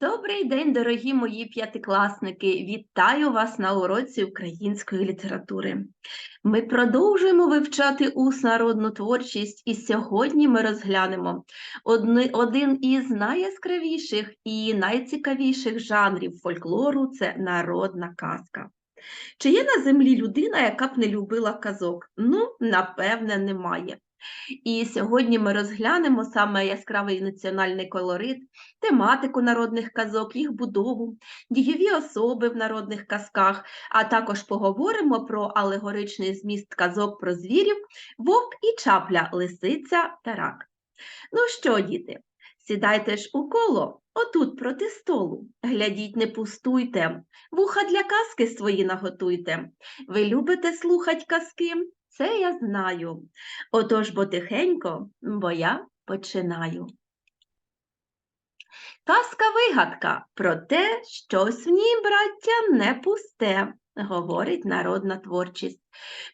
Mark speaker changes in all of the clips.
Speaker 1: Добрий день, дорогі мої п'ятикласники! Вітаю вас на уроці української літератури. Ми продовжуємо вивчати ус народну творчість, і сьогодні ми розглянемо одни- один із найяскравіших і найцікавіших жанрів фольклору це народна казка. Чи є на землі людина, яка б не любила казок? Ну, напевне, немає. І сьогодні ми розглянемо саме яскравий національний колорит, тематику народних казок, їх будову, дієві особи в народних казках, а також поговоримо про алегоричний зміст казок про звірів, вовк і чапля, лисиця та рак. Ну що, діти, сідайте ж у коло, отут проти столу. Глядіть, не пустуйте, вуха для казки свої наготуйте. Ви любите слухать казки? Це я знаю. Отож, бо тихенько, бо я починаю. Казка-вигадка про те, щось в ній, браття, не пусте, говорить народна творчість.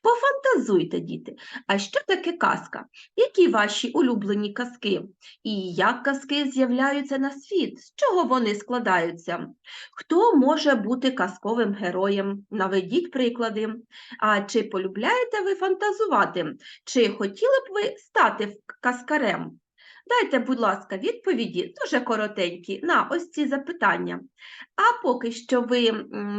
Speaker 1: Пофантазуйте, діти, а що таке казка? Які ваші улюблені казки? І як казки з'являються на світ? З чого вони складаються? Хто може бути казковим героєм? Наведіть приклади. А чи полюбляєте ви фантазувати? Чи хотіли б ви стати казкарем? Дайте, будь ласка, відповіді дуже коротенькі на ось ці запитання. А поки що ви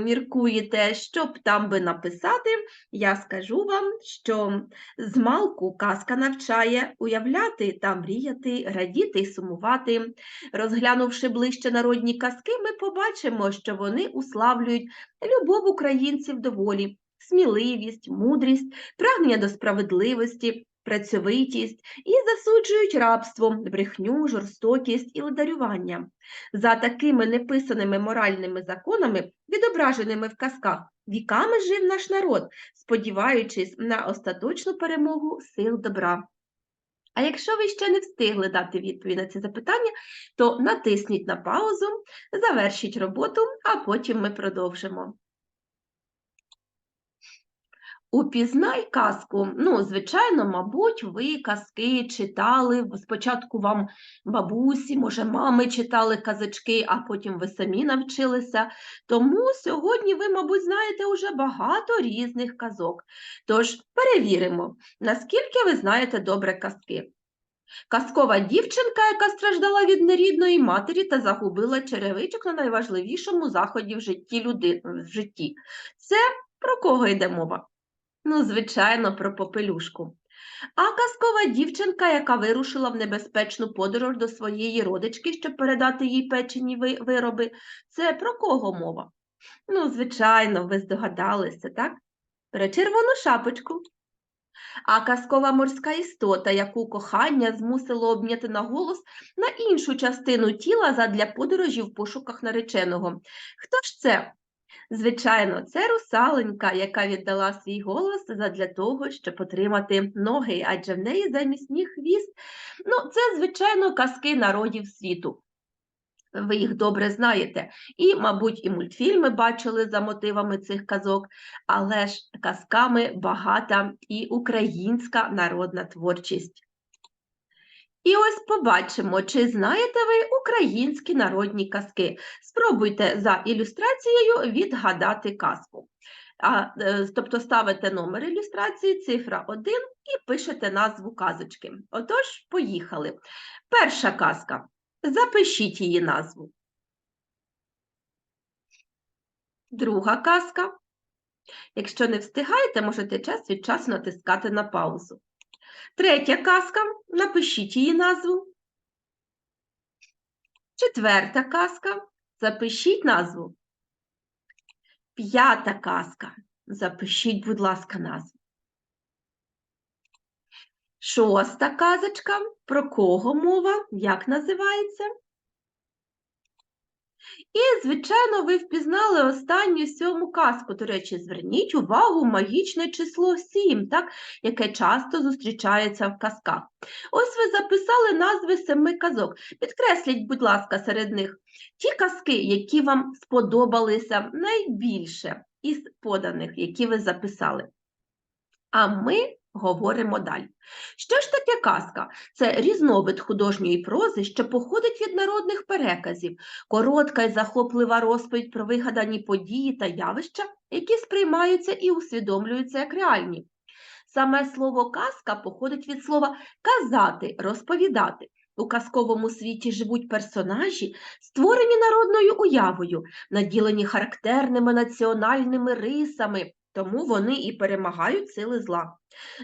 Speaker 1: міркуєте, що б там би написати, я скажу вам, що з малку казка навчає уявляти та мріяти, радіти й сумувати. Розглянувши ближче народні казки, ми побачимо, що вони уславлюють любов українців до волі, сміливість, мудрість, прагнення до справедливості, працьовитість і засуджують рабство, брехню, жорстокість і ледарювання. За такими неписаними моральними законами, відображеними в казках, віками жив наш народ, сподіваючись на остаточну перемогу сил добра. А якщо ви ще не встигли дати відповідь на ці запитання, то натисніть на паузу, завершіть роботу, а потім ми продовжимо. Упізнай казку. Ну, звичайно, мабуть, ви казки читали. Спочатку вам бабусі, може, мами читали казочки, а потім ви самі навчилися. Тому сьогодні ви, мабуть, знаєте уже багато різних казок. Тож перевіримо, наскільки ви знаєте добре казки. Казкова дівчинка, яка страждала від нерідної матері та загубила черевичок на найважливішому заході в житті люди... в житті. Це про кого йде мова? Ну, звичайно, про попелюшку. А казкова дівчинка, яка вирушила в небезпечну подорож до своєї родички, щоб передати їй печені вироби, це про кого мова? Ну, звичайно, ви здогадалися, так? Про червону шапочку. А казкова морська істота, яку кохання змусило обняти на голос на іншу частину тіла задля подорожі в пошуках нареченого. Хто ж це? Звичайно, це русаленька, яка віддала свій голос задля того, щоб отримати ноги, адже в неї замість ніг хвіст. Ну, це, звичайно, казки народів світу. Ви їх добре знаєте. І, мабуть, і мультфільми бачили за мотивами цих казок, але ж казками багата і українська народна творчість. І ось побачимо, чи знаєте ви українські народні казки. Спробуйте за ілюстрацією відгадати казку. А, е, тобто ставите номер ілюстрації, цифра 1 і пишете назву казочки. Отож, поїхали. Перша казка. Запишіть її назву. Друга казка. Якщо не встигаєте, можете час від часу натискати на паузу. Третя казка. Напишіть її назву. Четверта казка. Запишіть назву. П'ята казка. Запишіть, будь ласка, назву. Шоста казочка. Про кого мова? Як називається? І, звичайно, ви впізнали останню сьому казку. До речі, зверніть увагу магічне число 7, так, яке часто зустрічається в казках. Ось ви записали назви семи казок. Підкресліть, будь ласка, серед них ті казки, які вам сподобалися найбільше із поданих, які ви записали. А ми Говоримо далі. Що ж таке казка? Це різновид художньої прози, що походить від народних переказів, коротка і захоплива розповідь про вигадані події та явища, які сприймаються і усвідомлюються як реальні. Саме слово казка походить від слова казати, розповідати. У казковому світі живуть персонажі, створені народною уявою, наділені характерними національними рисами, тому вони і перемагають сили зла.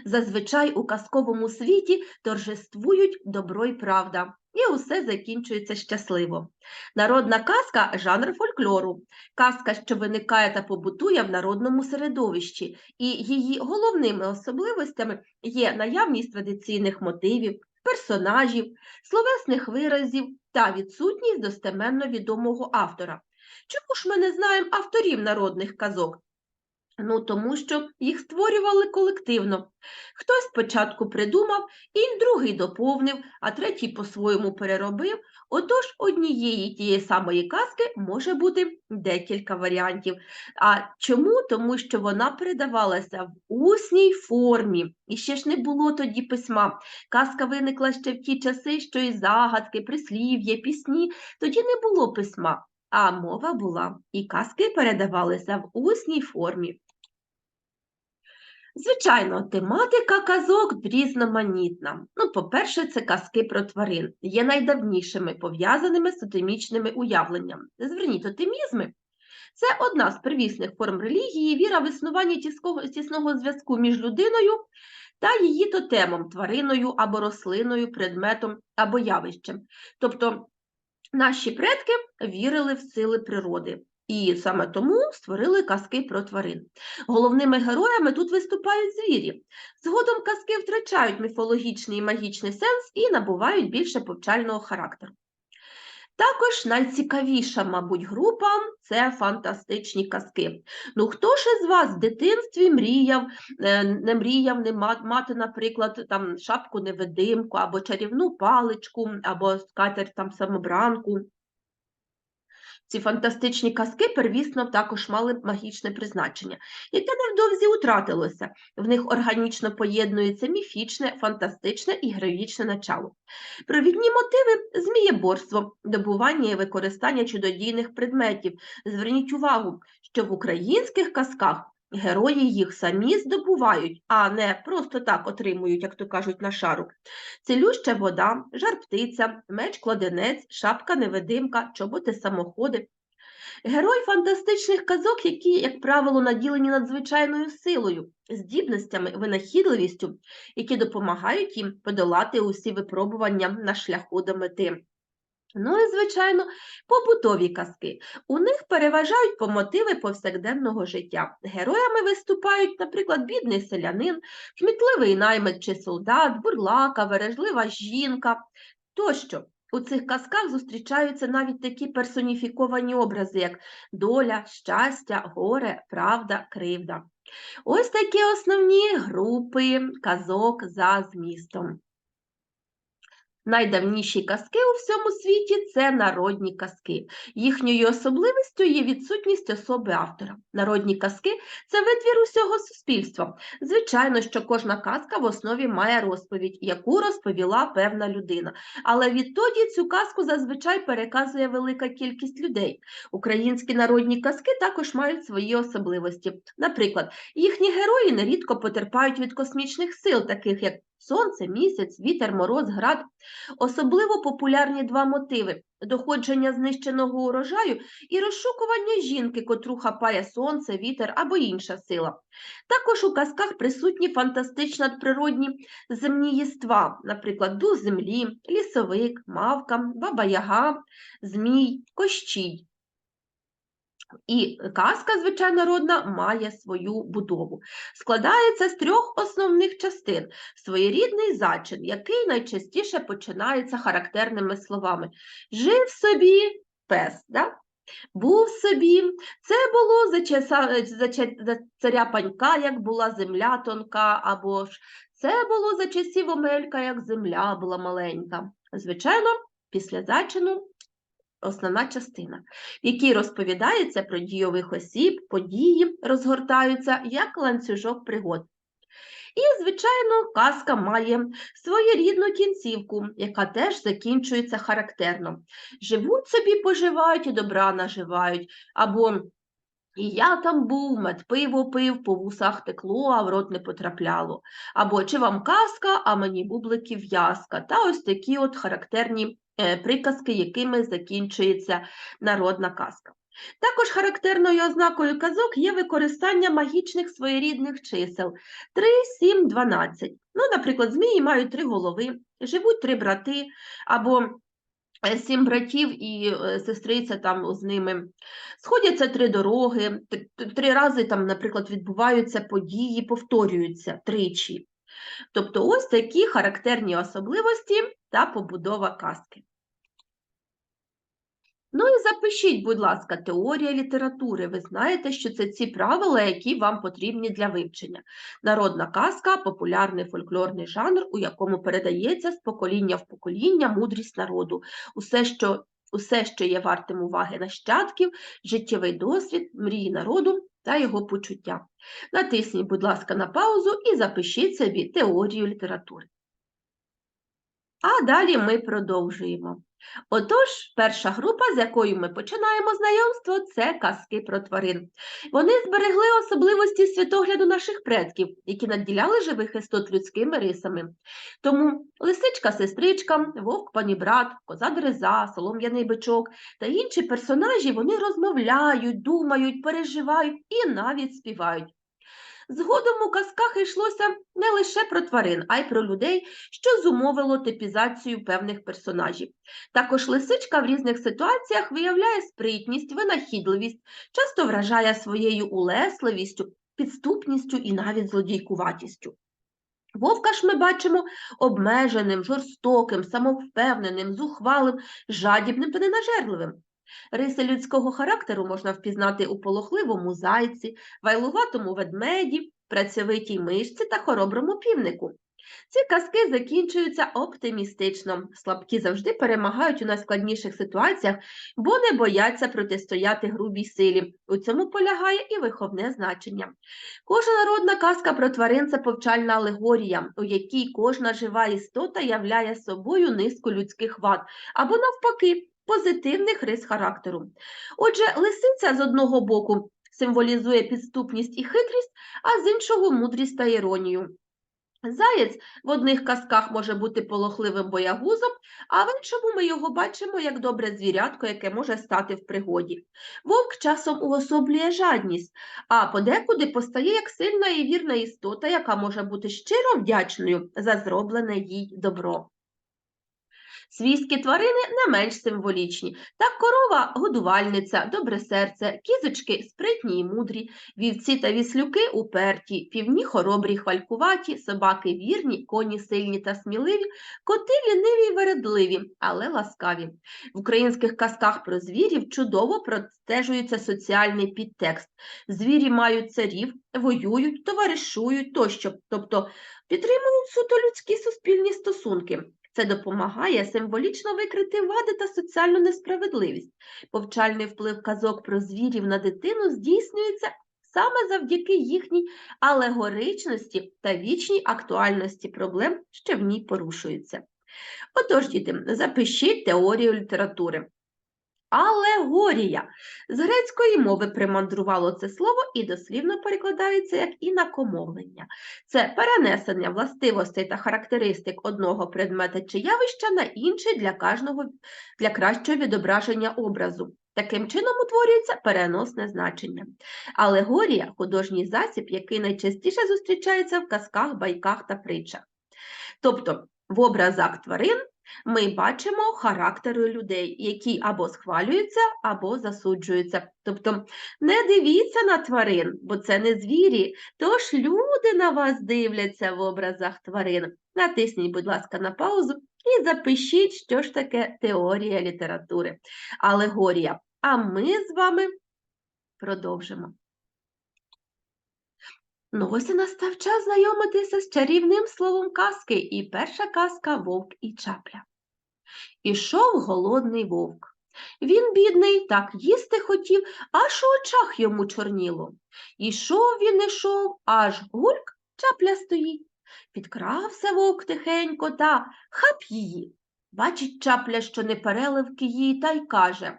Speaker 1: Зазвичай у казковому світі торжествують добро й правда, і усе закінчується щасливо. Народна казка жанр фольклору, казка, що виникає та побутує в народному середовищі, і її головними особливостями є наявність традиційних мотивів, персонажів, словесних виразів та відсутність достеменно відомого автора. Чому ж ми не знаємо авторів народних казок? Ну, тому що їх створювали колективно. Хтось спочатку придумав, і другий доповнив, а третій по-своєму переробив. Отож, однієї тієї самої казки може бути декілька варіантів. А чому? Тому що вона передавалася в усній формі. І ще ж не було тоді письма. Казка виникла ще в ті часи, що і загадки, прислів'я, пісні. Тоді не було письма, а мова була. І казки передавалися в усній формі. Звичайно, тематика казок різноманітна. Ну, по-перше, це казки про тварин, є найдавнішими, пов'язаними з тотемічними уявленнями. Зверніть, тотемізми – це одна з первісних форм релігії, віра в існування тісного зв'язку між людиною та її тотемом, твариною або рослиною, предметом або явищем. Тобто наші предки вірили в сили природи. І саме тому створили казки про тварин. Головними героями тут виступають звірі. Згодом казки втрачають міфологічний і магічний сенс і набувають більше повчального характеру. Також найцікавіша, мабуть, група це фантастичні казки. Ну, хто ж із вас в дитинстві мріяв, е, не мріяв не мати, наприклад, там шапку-невидимку, або чарівну паличку, або скатерть там самобранку? Ці фантастичні казки первісно також мали магічне призначення, яке невдовзі утратилося. В них органічно поєднується міфічне, фантастичне і героїчне начало. Провідні мотиви змієборство, добування і використання чудодійних предметів. Зверніть увагу, що в українських казках Герої їх самі здобувають, а не просто так отримують, як то кажуть, на шару. Цілюща вода, жар-птиця, меч-кладенець, шапка-невидимка, чоботи-самоходи. Герой фантастичних казок, які, як правило, наділені надзвичайною силою, здібностями, винахідливістю, які допомагають їм подолати усі випробування на шляху до мети. Ну і, звичайно, побутові казки. У них переважають по мотиви повсякденного життя. Героями виступають, наприклад, бідний селянин, кмітливий наймит чи солдат, бурлака, вережлива жінка тощо. У цих казках зустрічаються навіть такі персоніфіковані образи, як доля, щастя, горе, правда, кривда. Ось такі основні групи казок за змістом. Найдавніші казки у всьому світі це народні казки. Їхньою особливістю є відсутність особи автора. Народні казки це витвір усього суспільства. Звичайно, що кожна казка в основі має розповідь, яку розповіла певна людина. Але відтоді цю казку зазвичай переказує велика кількість людей. Українські народні казки також мають свої особливості. Наприклад, їхні герої нерідко потерпають від космічних сил, таких як сонце, місяць, вітер, мороз, град. Особливо популярні два мотиви доходження знищеного урожаю і розшукування жінки, котру хапає сонце, вітер або інша сила. Також у казках присутні фантастично надприродні земні єства, наприклад, дух землі, лісовик, мавка, баба яга, змій, кощій. І казка, звичайно, народна, має свою будову. Складається з трьох основних частин: своєрідний зачин, який найчастіше починається характерними словами. Жив собі пес. Да? Був собі, це було за, часа, за, за царя панька, як була земля тонка, або ж це було за часів Омелька, як земля була маленька. Звичайно, після зачину основна частина, в якій розповідається про дійових осіб, події розгортаються як ланцюжок пригод. І, звичайно, казка має своєрідну кінцівку, яка теж закінчується характерно. Живуть собі, поживають і добра наживають, або і я там був, мед пиво пив, по вусах текло, а в рот не потрапляло. Або чи вам казка, а мені бублики в'язка. Та ось такі от характерні приказки, якими закінчується народна казка. Також характерною ознакою казок є використання магічних своєрідних чисел 3, 7, 12. Ну, наприклад, змії мають три голови, живуть три брати, або е, сім братів і е, сестриця там з ними. Сходяться три дороги, три рази там, наприклад, відбуваються події, повторюються тричі. Тобто ось такі характерні особливості та побудова казки. Ну і запишіть, будь ласка, теорія літератури. Ви знаєте, що це ці правила, які вам потрібні для вивчення. Народна казка популярний фольклорний жанр, у якому передається з покоління в покоління мудрість народу. Усе, що, усе, що є вартим уваги нащадків, життєвий досвід, мрії народу та його почуття. Натисніть, будь ласка, на паузу і запишіть собі теорію літератури. А далі ми продовжуємо. Отож, перша група, з якою ми починаємо знайомство, це казки про тварин. Вони зберегли особливості світогляду наших предків, які наділяли живих істот людськими рисами. Тому лисичка-сестричка, вовк-панібрат, коза-дереза, солом'яний бичок та інші персонажі вони розмовляють, думають, переживають і навіть співають. Згодом у казках йшлося не лише про тварин, а й про людей, що зумовило типізацію певних персонажів. Також лисичка в різних ситуаціях виявляє спритність, винахідливість, часто вражає своєю улесливістю, підступністю і навіть злодійкуватістю. Вовка ж ми бачимо обмеженим, жорстоким, самовпевненим, зухвалим, жадібним та ненажерливим. Риси людського характеру можна впізнати у полохливому зайці, вайлуватому ведмеді, працьовитій мишці та хороброму півнику. Ці казки закінчуються оптимістично. Слабкі завжди перемагають у найскладніших ситуаціях, бо не бояться протистояти грубій силі. У цьому полягає і виховне значення. Кожна народна казка про тварин це повчальна алегорія, у якій кожна жива істота являє собою низку людських вад, або навпаки, позитивних рис характеру. Отже, лисиця з одного боку символізує підступність і хитрість, а з іншого мудрість та іронію. Заєць в одних казках може бути полохливим боягузом, а в іншому ми його бачимо як добре звірятко, яке може стати в пригоді. Вовк часом уособлює жадність, а подекуди постає як сильна і вірна істота, яка може бути щиро вдячною за зроблене їй добро. Свійські тварини не менш символічні. Так корова годувальниця, добре серце, кізочки спритні і мудрі, вівці та віслюки уперті, півні хоробрі хвалькуваті, собаки вірні, коні сильні та сміливі, коти ліниві й вередливі, але ласкаві. В українських казках про звірів чудово простежується соціальний підтекст. Звірі мають царів, воюють, товаришують тощо, тобто підтримують суто людські суспільні стосунки. Це допомагає символічно викрити вади та соціальну несправедливість. Повчальний вплив казок про звірів на дитину здійснюється саме завдяки їхній алегоричності та вічній актуальності проблем, що в ній порушуються. Отож, діти, запишіть теорію літератури. Алегорія. З грецької мови примандрувало це слово і дослівно перекладається як інакомовлення. Це перенесення властивостей та характеристик одного предмета чи явища на інший для кожного для кращого відображення образу. Таким чином утворюється переносне значення. Алегорія художній засіб, який найчастіше зустрічається в казках, байках та притчах. Тобто в образах тварин ми бачимо характери людей, які або схвалюються, або засуджуються. Тобто не дивіться на тварин, бо це не звірі, тож люди на вас дивляться в образах тварин. Натисніть, будь ласка, на паузу і запишіть, що ж таке теорія літератури, алегорія. А ми з вами продовжимо. Ну, ось і настав час знайомитися з чарівним словом казки, і перша казка Вовк і чапля. Ішов голодний вовк. Він, бідний, так їсти хотів, аж у очах йому чорніло. Ішов він, ішов, аж гульк Чапля стоїть. Підкрався вовк тихенько та хап її. Бачить чапля, що не переливки їй, та й каже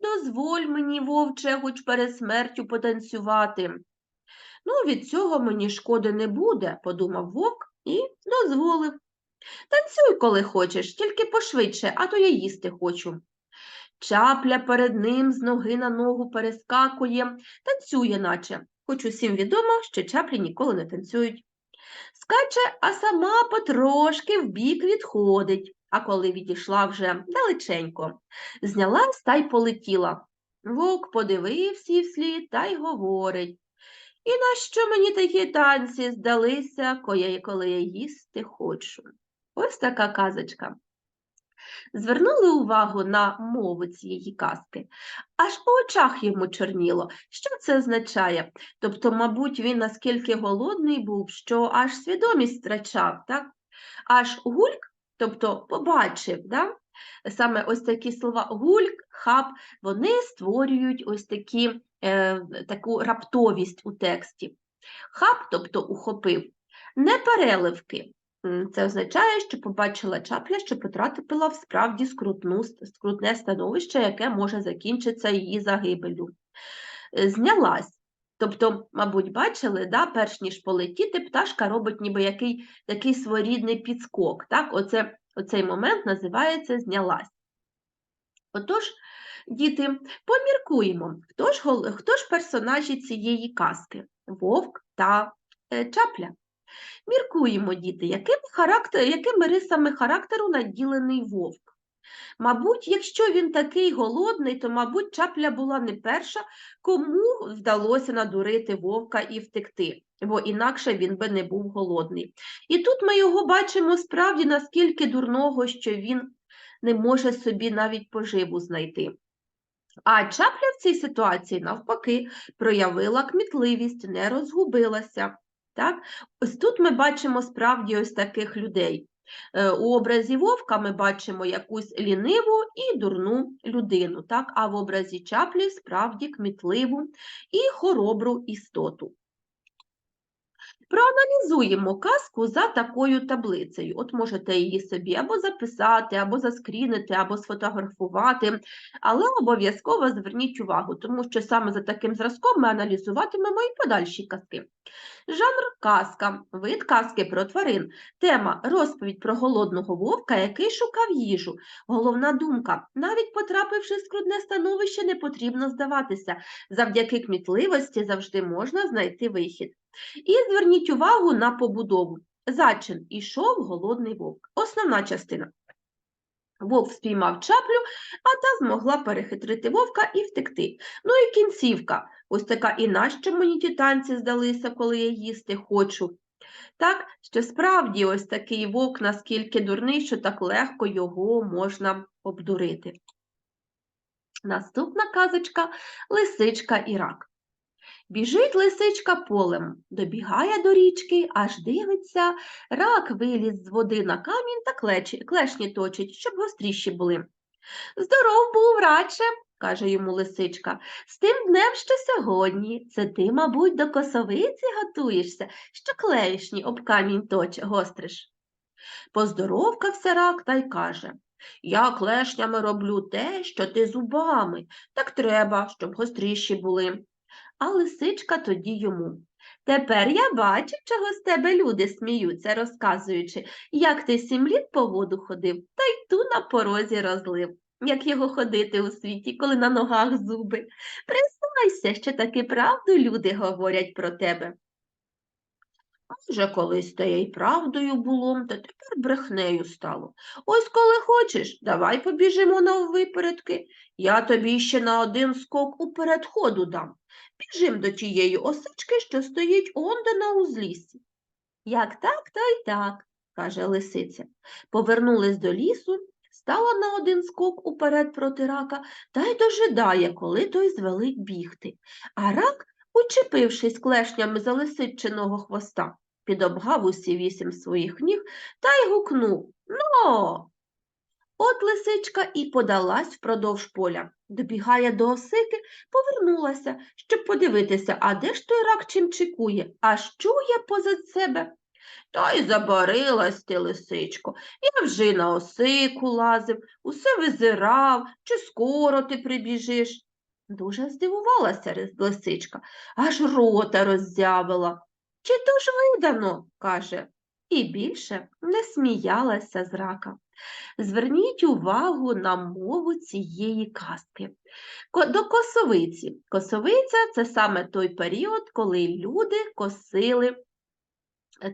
Speaker 1: Дозволь мені, вовче, хоч перед смертю потанцювати. Ну, від цього мені шкоди не буде, подумав вовк і дозволив. Танцюй, коли хочеш, тільки пошвидше, а то я їсти хочу. Чапля перед ним з ноги на ногу перескакує, танцює, наче, хоч усім відомо, що чаплі ніколи не танцюють. Скаче, а сама потрошки вбік відходить, а коли відійшла вже далеченько, знялась та й полетіла. Вовк подивився вслід та й говорить. І нащо мені такі танці здалися, коли я їсти хочу? Ось така казочка. Звернули увагу на мову цієї казки, аж у очах йому чорніло. Що це означає? Тобто, мабуть, він наскільки голодний був, що аж свідомість втрачав, так? Аж гульк, тобто побачив, да? саме ось такі слова гульк, хап, вони створюють ось такі, таку раптовість у тексті. Хап, тобто ухопив, не переливки. Це означає, що побачила чапля, що потрапила в справді скрутну, скрутне становище, яке може закінчитися її загибелю. Е, Знялась. Тобто, мабуть, бачили, да, перш ніж полетіти, пташка робить ніби який, такий своєрідний підскок. Так? Оце, оцей момент називається знялась. Отож, діти, поміркуємо, хто ж, хто ж персонажі цієї казки? Вовк та е, чапля. Міркуємо, діти, яким характер, якими рисами характеру наділений вовк. Мабуть, якщо він такий голодний, то, мабуть, чапля була не перша, кому вдалося надурити вовка і втекти, бо інакше він би не був голодний. І тут ми його бачимо справді наскільки дурного, що він не може собі навіть поживу знайти. А чапля в цій ситуації, навпаки, проявила кмітливість, не розгубилася. Так? Ось тут ми бачимо справді ось таких людей. Е, У образі вовка ми бачимо якусь ліниву і дурну людину, так? а в образі чаплі справді кмітливу і хоробру істоту. Проаналізуємо казку за такою таблицею. От можете її собі або записати, або заскрінити, або сфотографувати, але обов'язково зверніть увагу, тому що саме за таким зразком ми аналізуватимемо і подальші казки. Жанр казка, вид казки про тварин, тема розповідь про голодного вовка, який шукав їжу. Головна думка, навіть потрапивши в скрудне становище, не потрібно здаватися. Завдяки кмітливості завжди можна знайти вихід. І зверніть увагу на побудову. Зачин ішов голодний вовк. Основна частина. Вовк спіймав чаплю, а та змогла перехитрити вовка і втекти. Ну і кінцівка. Ось така і нащо мені ті танці здалися, коли я їсти хочу. Так, що справді ось такий вовк наскільки дурний, що так легко його можна обдурити. Наступна казочка Лисичка і рак. Біжить лисичка полем, добігає до річки, аж дивиться, рак виліз з води на камінь та клешні точить, щоб гостріші були. Здоров був, раче, каже йому лисичка, з тим днем, що сьогодні. Це ти, мабуть, до косовиці готуєшся, що клешні об камінь точ, гостриш. Поздоровкався рак та й каже Я клешнями роблю те, що ти зубами, так треба, щоб гостріші були. А лисичка тоді йому. Тепер я бачу, чого з тебе люди сміються, розказуючи, як ти сім літ по воду ходив, та й ту на порозі розлив. Як його ходити у світі, коли на ногах зуби. Признайся, що таки правду люди говорять про тебе. Вже колись те й правдою було, та тепер брехнею стало. Ось коли хочеш, давай побіжимо наввипередки. Я тобі ще на один скок уперед ходу дам. Біжим до тієї осички, що стоїть онде на узліссі. Як так, то й так, каже лисиця. Повернулись до лісу, стала на один скок уперед проти рака та й дожидає, коли той звелить бігти. А рак, учепившись клешнями за лисичиного хвоста, підобгав усі вісім своїх ніг та й гукнув Но! От лисичка і подалась впродовж поля. Добігає до осики, повернулася, щоб подивитися, а де ж той рак чим чекує, аж чує позад себе. Та й забарилась ти, лисичко. Я вже на осику лазив, усе визирав, чи скоро ти прибіжиш. Дуже здивувалася лисичка, аж рота роззявила. Чи то ж видано, каже, і більше не сміялася з рака. Зверніть увагу на мову цієї казки. До косовиці. Косовиця це саме той період, коли люди косили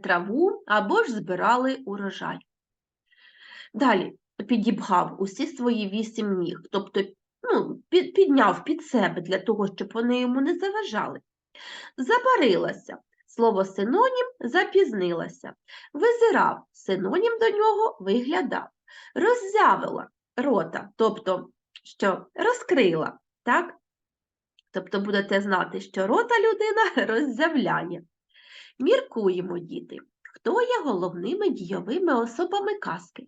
Speaker 1: траву або ж збирали урожай. Далі підібгав усі свої вісім ніг, тобто ну, під- підняв під себе для того, щоб вони йому не заважали. Забарилася. Слово синонім запізнилася. Визирав, синонім до нього виглядав. Роззявила рота, тобто що розкрила, так? Тобто будете знати, що рота людина роззявляє. Міркуємо, діти, хто є головними дійовими особами казки?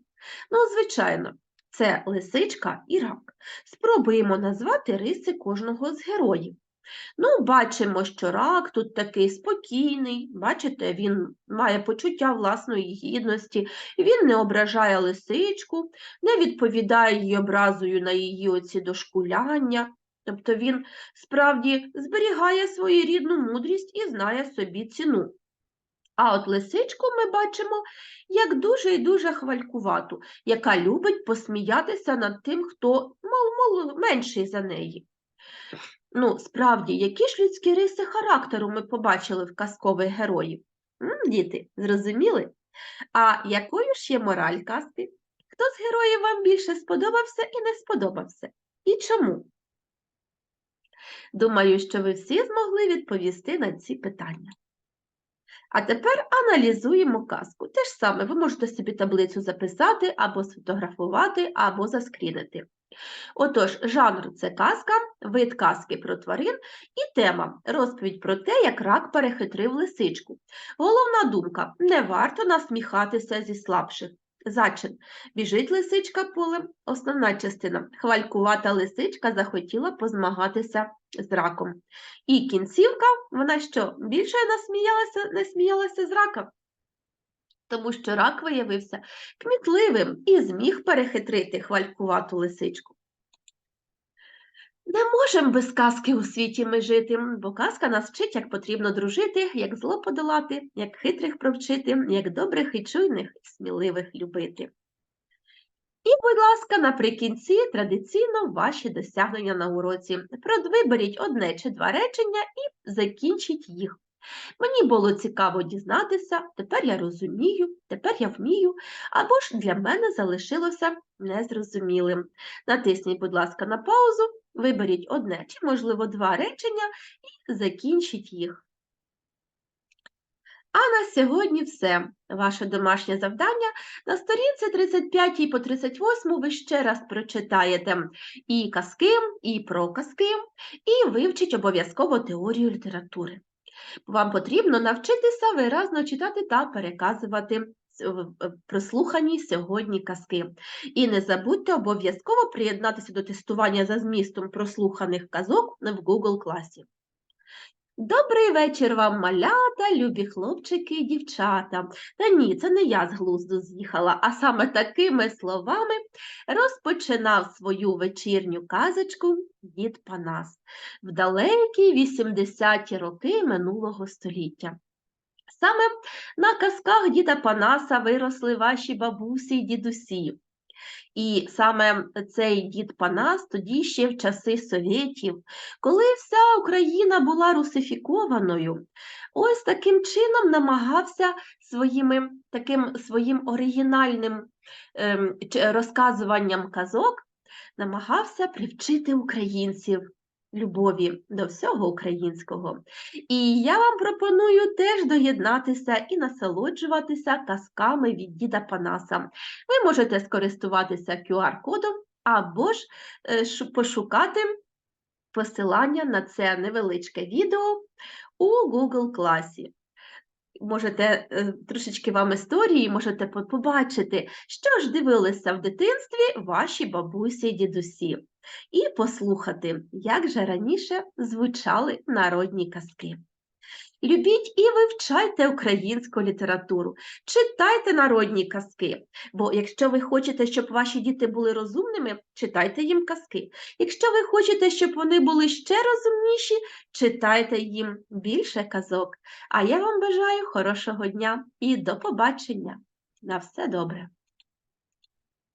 Speaker 1: Ну, звичайно, це лисичка і рак. Спробуємо назвати риси кожного з героїв. Ну, бачимо, що рак тут такий спокійний, бачите, він має почуття власної гідності, він не ображає лисичку, не відповідає їй образою на її оці дошкуляння. Тобто він справді зберігає свою рідну мудрість і знає собі ціну. А от лисичку ми бачимо як дуже і дуже хвалькувату, яка любить посміятися над тим, хто мал, мал, менший за неї. Ну, справді, які ж людські риси характеру ми побачили в казкових героїв? М, діти, зрозуміли? А якою ж є мораль казки? Хто з героїв вам більше сподобався і не сподобався? І чому? Думаю, що ви всі змогли відповісти на ці питання. А тепер аналізуємо казку. Те ж саме, ви можете собі таблицю записати, або сфотографувати, або заскрінити. Отож, жанр це казка, вид казки про тварин і тема розповідь про те, як рак перехитрив лисичку. Головна думка не варто насміхатися зі слабших. Зачин. Біжить лисичка полем. Основна частина. Хвалькувата лисичка захотіла позмагатися з раком. І кінцівка, вона що, більше насміялася, насміялася з рака? Тому що рак виявився кмітливим і зміг перехитрити хвалькувату лисичку. Не можемо без казки у світі ми жити, бо казка нас вчить, як потрібно дружити, як зло подолати, як хитрих провчити, як добрих і чуйних і сміливих любити. І, будь ласка, наприкінці традиційно ваші досягнення на уроці. Прод- Виберіть одне чи два речення і закінчіть їх. Мені було цікаво дізнатися, тепер я розумію, тепер я вмію, або ж для мене залишилося незрозумілим. Натисніть, будь ласка, на паузу, виберіть одне чи, можливо, два речення і закінчіть їх. А на сьогодні все. Ваше домашнє завдання на сторінці 35 по 38 ви ще раз прочитаєте і казки, і про казки, і вивчіть обов'язково теорію літератури. Вам потрібно навчитися виразно читати та переказувати прослухані сьогодні казки. І не забудьте обов'язково приєднатися до тестування за змістом прослуханих казок в Google класі. Добрий вечір вам, малята, любі хлопчики і дівчата. Та ні, це не я з глузду з'їхала, а саме такими словами розпочинав свою вечірню казочку дід Панас в далекі 80-ті роки минулого століття. Саме на казках діда Панаса виросли ваші бабусі й дідусі. І саме цей дід Панас тоді ще в часи совєтів, коли вся Україна була русифікованою, ось таким чином намагався своїми, таким своїм оригінальним ем, розказуванням казок, намагався привчити українців любові до всього українського. І я вам пропоную теж доєднатися і насолоджуватися казками від діда Панаса. Ви можете скористуватися QR-кодом або ж е, пошукати посилання на це невеличке відео у Google класі. можете е, трошечки вам історії, можете побачити, що ж дивилися в дитинстві ваші бабусі і дідусі, і послухати, як же раніше звучали народні казки. Любіть і вивчайте українську літературу, читайте народні казки. Бо якщо ви хочете, щоб ваші діти були розумними, читайте їм казки. Якщо ви хочете, щоб вони були ще розумніші, читайте їм більше казок. А я вам бажаю хорошого дня і до побачення. На все добре.